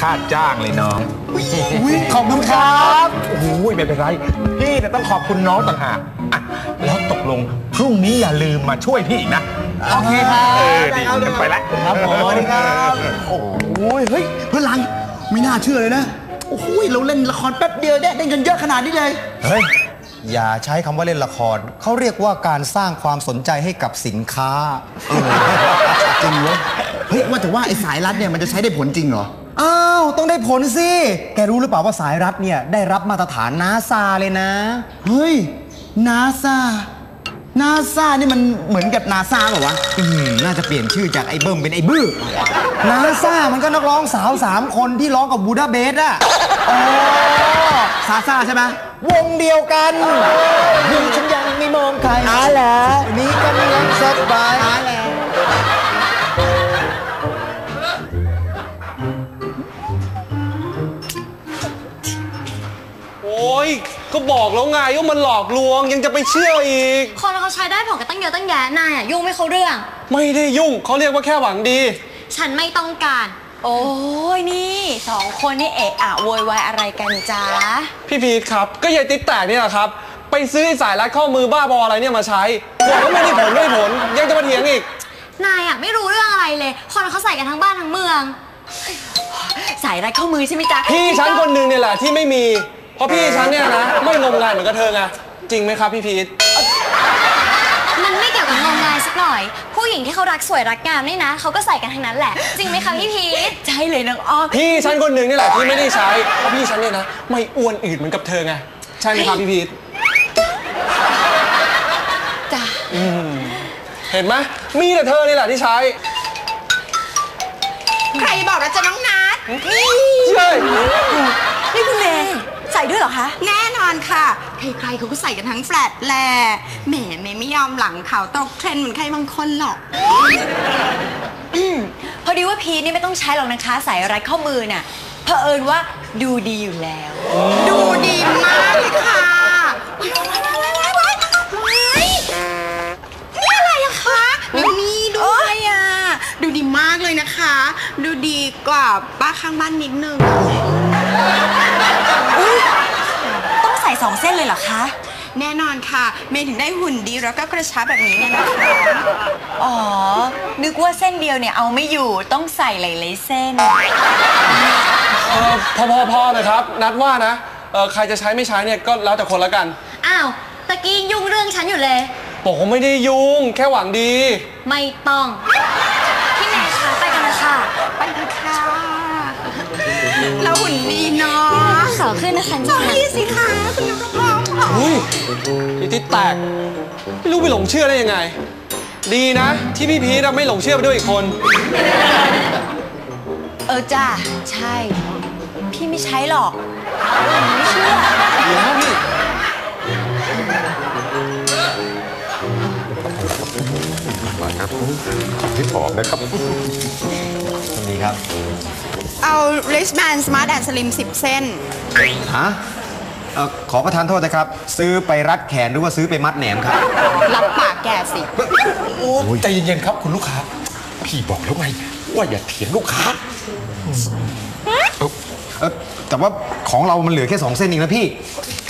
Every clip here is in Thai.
ค่าจ้างเลยน้องขอบคุณครับโอ้โหไม่เป็นไร พี่แต่ต้องขอบคุณน้องต่างหากอะแล้วตกลงพรุ่งนี้อย่าลืมมาช่วยพี่อีกนะ โอเคครับเออดีไปละ ครับผมสวัสดีครับ โอ้ยเฮ้ยเพื่อนรังไม่น่าเชื่อเลยนะ โอ้โหเราเล่นละครแป๊บเดียวได้ได้เงินเยอะขนาดนี้เลย เฮ้ย อย่าใช้คำว่าเล่นละคร เขาเรียกว่าการสร้างความสนใจให้กับสินค้า จริงเว้ย เฮ้ยว่าแต่ว่าไอ้สายรัดเนี่ยมันจะใช้ได้ผลจริงเหรอ อ้าว ต้องได้ผลสิ แกรู้หรือเปล่าว่าสายรัดเนี่ย ได้รับมาตรฐานนาซาเลยนะ เฮ้ยนาซานาซานี่มันเหมือนกับนาซาเปล่าวะอืมน่าจะเปลี่ยนชื่อจากไอ้เบิ้มเป็นไอ้บื้อนาซามันก็นักร้องสาวสามคนที่ร้องกับบูดาเบสอะอ๋อซาซาใช่ไหมวงเดียวกันยิ่งฉันยังไม่มองใครอ๋อเหรอนี้กำลังสบายโก็บอกแล้วไงว่ามันหลอกลวงยังจะไปเชื่ออีก คนเขาใช้ได้ผลกันตั้งเยอะตั้งแยะนายอะยุ่งไม่เขาเรื่อง ไม่ได้ยุ่งเขาเรียกว่าแค่หวังดี ฉันไม่ต้องการ โอ้ยนี่สองคนนี่เอะอะโวยวายอะไรกันจ๊ะพี่พีทครับ ก็ยายติ๊กแตกเนี่ยแหละครับ ไปซื้อไอ้สายรัดข้อมือบ้าบออะไรเนี่ยมาใช้บอกว่าไม่ได้ผลไม่ได้ผลยังจะมาเถียงอีก นายอะไม่รู้เรื่องอะไรเลย คนเขาใส่กันทั้งบ้านทั้งเมือง สายรัดข้อมือใช่ไหมจ๊ะพี่ฉันคนหนึ่งเนี่ยแหละที่ไม่มี เพราะพี่ฉันเนี่ยนะ ไม่งมงายเหมือนกับเธอไงจริงไหมครับพี่พีท มันไม่เกี่ยวกับงมงายสักหน่อย ผู้หญิงที่เขารักสวยรักงามนี่นะเขาก็ใส่กันทั้งนั้นแหละ จริงไหมคะพี่พีทใช่เลยน้องอ้อมพี่ฉันคนหนึ่งนี่แหละที่ไม่ได้ใช้เพราะพี่ฉันเนี่ยนะ ไม่อ้วนอืดเหมือนกับเธอไงใช่ไหมครับพี่พีทจ้ะเห็นไหมมีแต่เธอนี่แหละที่ใช้ใครบอกนะจ๊ะน้องนัทใช่ นี่คุณเมย์ใส่ ด้วยเหรอคะ แน่นอนค่ะ ใครๆเขาก็ใส่กันทั้งแฟลตแหละแหมเมย์ไม่ยอมหลังเขาตกเทรนด์เหมือนใครบางคนหรอก พอดีว่าพีทนี่ไม่ต้องใช้หรอกนะคะสายรัดข้อมือน่ะเผอิญว่าดูดีอยู่แล้ว ดูดีมาก เส้นเลยเหรอคะ แน่นอนค่ะ เมย์ถึงได้หุ่นดีแล้วก็กระชับแบบนี้เนี่ยนะคะอ๋อ นึกว่าเส้นเดียวเนี่ยเอาไม่อยู่ต้องใส่หลายๆเส้น เออพอพอพอเลยครับ นัดว่านะเออใครจะใช้ไม่ใช้เนี่ยก็แล้วแต่คนละกัน อ้าวตะกี้ยุ่งเรื่องฉันอยู่เลย บอกว่าไม่ได้ยุ่งแค่หวังดี ไม่ต้องะขาวขึ้นนะคะจอรี่สิคะคุณน้องพร้อมค่ะอุ้ยอีทิศแตก ไม่รู้ไปหลงเชื่อได้ยังไง ดีนะ ที่พี่พีทไม่หลงเชื่อไปด้วยอีกคน เออจ้าใช่ พี่ไม่ใช้หรอกเดี๋ยวพี่พี่ผอมนะครับสวัสดีครับ เอา wristband smart and slim 10 เส้น ฮะเอ่อขอประทานโทษนะครับ ซื้อไปรัดแขนหรือว่าซื้อไปมัดแหนมครับ รับปากแกสิ โอ้ใจเย็นๆครับคุณลูกค้า พี่บอกแล้วไงว่าอย่าเถียงลูกค้า เออแต่ว่าของเรามันเหลือแค่2เส้นเองนะพี่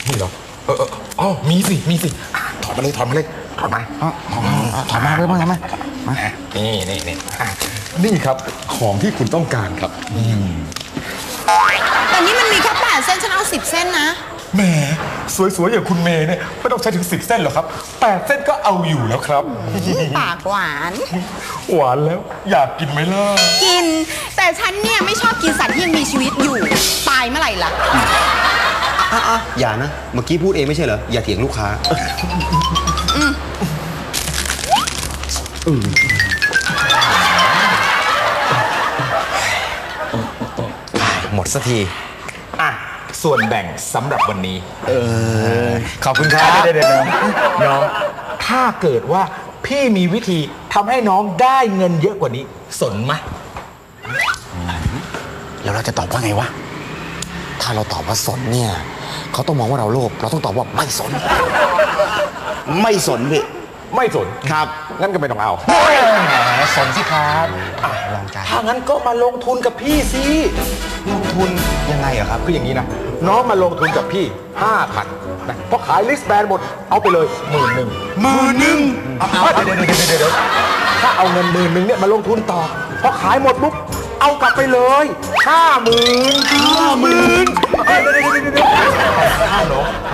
นี่เหรอ เออเอออ๋อมีสิ มีสิอะถอดมาเลย ถอดมาเลย ถอดมาอ๋ออ๋ออ๋อถอดมาเลยมั้งทำไมมาอะนี่นี่นี่อะ นี่ครับของที่คุณต้องการครับ แต่นี่มันมีแค่8เส้นฉันเอา10เส้นนะ แหมสวยๆอย่างคุณเมย์เนี่ยไม่ต้องใช้ถึง 10 เส้นหรอกครับ 8 เส้นก็เอาอยู่แล้วครับ ปากหวาน หวานแล้วอยากกินไหมล่ะ กิน แต่ฉันเนี่ยไม่ชอบกินสัตว์ที่ยังมีชีวิตอยู่ ตายเมื่อไหร่ล่ะ อะอะอย่านะ เมื่อกี้พูดเองไม่ใช่เหรอ อย่าเถียงลูกค้า สักทีอะส่วนแบ่งสำหรับวันนี้ขอบคุณครับเดี๋ยวๆๆน้องถ้าเกิดว่าพี่มีวิธีทำให้น้องได้เงินเยอะกว่านี้ สนไหมแล้วเราจะตอบว่าไงวะ ถ้าเราตอบว่าสนเนี่ย เขาต้องมองว่าเราโลภ เราต้องตอบว่าไม่สน ไม่สนพี่ ไม่สนครับ งั้นก็ไม่ต้องเอาแหมสนสิครับอะลองใจถ้างั้นก็มาลงทุนกับพี่สิลงทุนยังไงเหรอครับคืออย่างนี้นะน้องมาลงทุนกับพี่ห้าพันนะพอขายลิสต์แบนหมดเอาไปเลยหมื่นหนึ่งหมื่นหนึ่งเดี๋ยวเดี๋ยวเดี๋ยวเดี๋ยวถ้าเอาเงินหมื่นหนึ่งเนี่ยมาลงทุนต่อพอขายหมดปุ๊บเอากลับไปเลยห้าหมื่น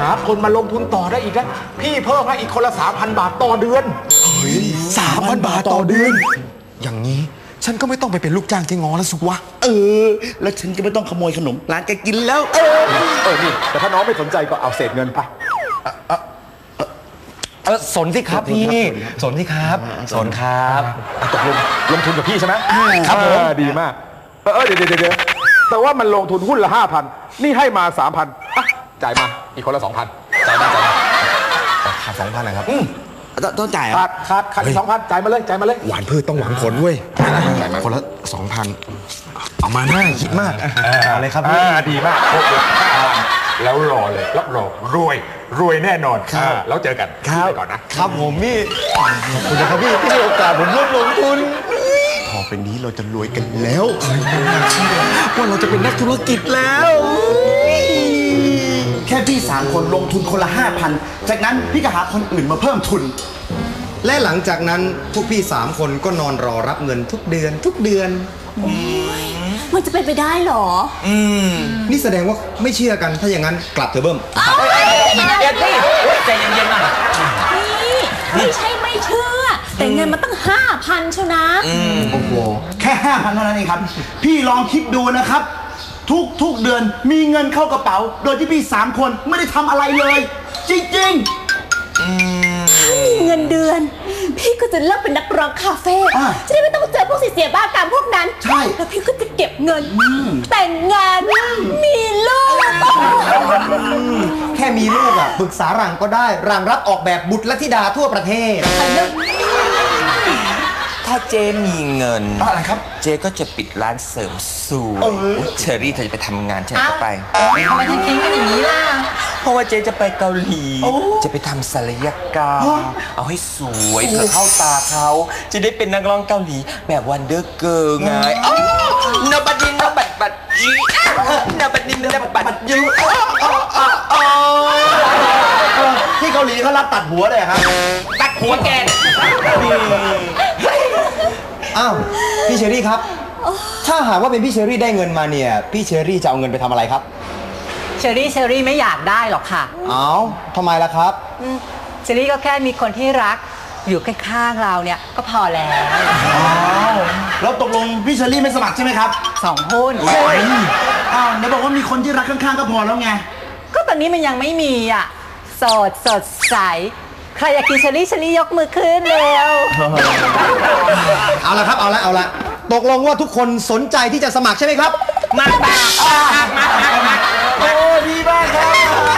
าหนูหาคนมาลงทุนต่อได้อีกนะพี่เพิ่มให้อีกคนละสามพันบาทต่อเดือนสามพันบาทต่อเดือน อย่างนี้ฉันก็ไม่ต้องไปเป็นลูกจ้างเจ๊งอแล้วสุวะ เออ แล้วฉันก็ไม่ต้องขโมยขนมร้านแกกินแล้ว เออนี่แต่ถ้าน้องไม่สนใจก็เอาเศษเงินไปเออสนสิครับพี่สนสิครับสนครับตกลงลงทุนกับพี่ใช่ไหมครับผมเออดีมาก เออเออเดี๋ยวเดี๋ยวเดี๋ยวแต่ว่ามันลงทุนหุ้นละห้าพันนี่ให้มาสามพัน จ่ายมา อีกคนละสองพันจ่ายมาจ่ายมาขาดสองพันนะครับต้องต้องจ่ายเหรขาอะดขาดขาดอีกสองพันจ่ายมาเลยจ่ายมาเลย หวานพืชต้องหวังผลเว้ยคนละสองพันเอามาหน้าคิดมากเอาเลยครับพี่อ่าดีมากครบเลยแล้วรอเลยรับรองรวยรวยแน่นอนครับอ่าแล้วเจอกันครับไปก่อนนะครับผมพี่ขอบคุณนะครับพี่ที่ให้โอกาสผมร่วมลงทุนต่อไปนี้เราจะรวยกันแล้วว่าเราจะเป็นนักธุรกิจแล้ว แค่พี่สามคนลงทุนคนละห้าพันจากนั้นพี่ก็หาคนอื่นมาเพิ่มทุน และหลังจากนั้นพวกพี่สามคนก็นอนรอรับเงินทุกเดือน ทุกเดือน มันจะเป็นไปได้เหรอนี่แสดงว่าไม่เชื่อกันถ้าอย่างนั้นกลับเถอะเบิ้มไม่ใช่ไม่เชื่อ แต่เงินมันตั้งห้าพันเชียวนะ โอ้โห แค่ห้าพันเท่านั้นเองครับ พี่ลองคิดดูนะครับ ทุกทุกเดือนมีเงินเข้ากระเป๋า โดยที่พี่สามคนไม่ได้ทำอะไรเลย จริงมีเงินเดือน พี่ก็จะเลิกเป็นนักร้องคาเฟ่อะจะได้ไม่ต้องเจอพวกเสียๆบ้ากรรมพวกนั้นใช่ แล้วพี่ก็จะเก็บเงิน แต่งงานมีลูก แค่มีลูกอะปรึกษารังก็ได้รังรับออกแบบบุตรและธิดาทั่วประเทศ ถ้าเจ๊มีเงิน อะไรครับ เจ๊ก็จะปิดร้านเสริมสวยเชอรี่เธอจะไปทำงานฉันก็ไป ทำไมถึงทิ้งกันอย่างนี้ล่ะ เพราะว่าเจ๊จะไปเกาหลีจะไปทำศัลยกรรมเอาให้สวยเผื่อเข้าตาเขา จะได้เป็นนักร้องเกาหลีแบบวันเดอร์เกิร์ลไงอ๋อนบัดดินนบัดบัดจีนบัดดินนบัดยูๆที่เกาหลีเขารับตัดหัวเลยครับตัดหัวแก อ้าวพี่เชอรี่ครับ ถ้าหากว่าเป็นพี่เชอรี่ได้เงินมาเนี่ย พี่เชอรี่จะเอาเงินไปทำอะไรครับ เชอรี่เชอรี่ไม่อยากได้หรอกค่ะเอ้าทำไมล่ะครับเชอรี่ก็แค่มีคนที่รัก อยู่ข้างๆเราเนี่ยก็พอแล้วแล้วตกลงพี่เชอรี่ไม่สมัครใช่ไหมครับสองหุ้นอ้าวไหนบอกว่ามีคนที่รักข้างๆก็พอแล้วไง ก็ตอนนี้มันยังไม่มีอะโสดสดใส ใครอยากกินเชอรี่เชอรี่ยกมือขึ้นเร็ว เอาละครับเอาละเอาละตกลงว่าทุกคนสนใจที่จะสมัครใช่ไหมครับ มาปากมาปากมาปากโอ้ดีมากครับ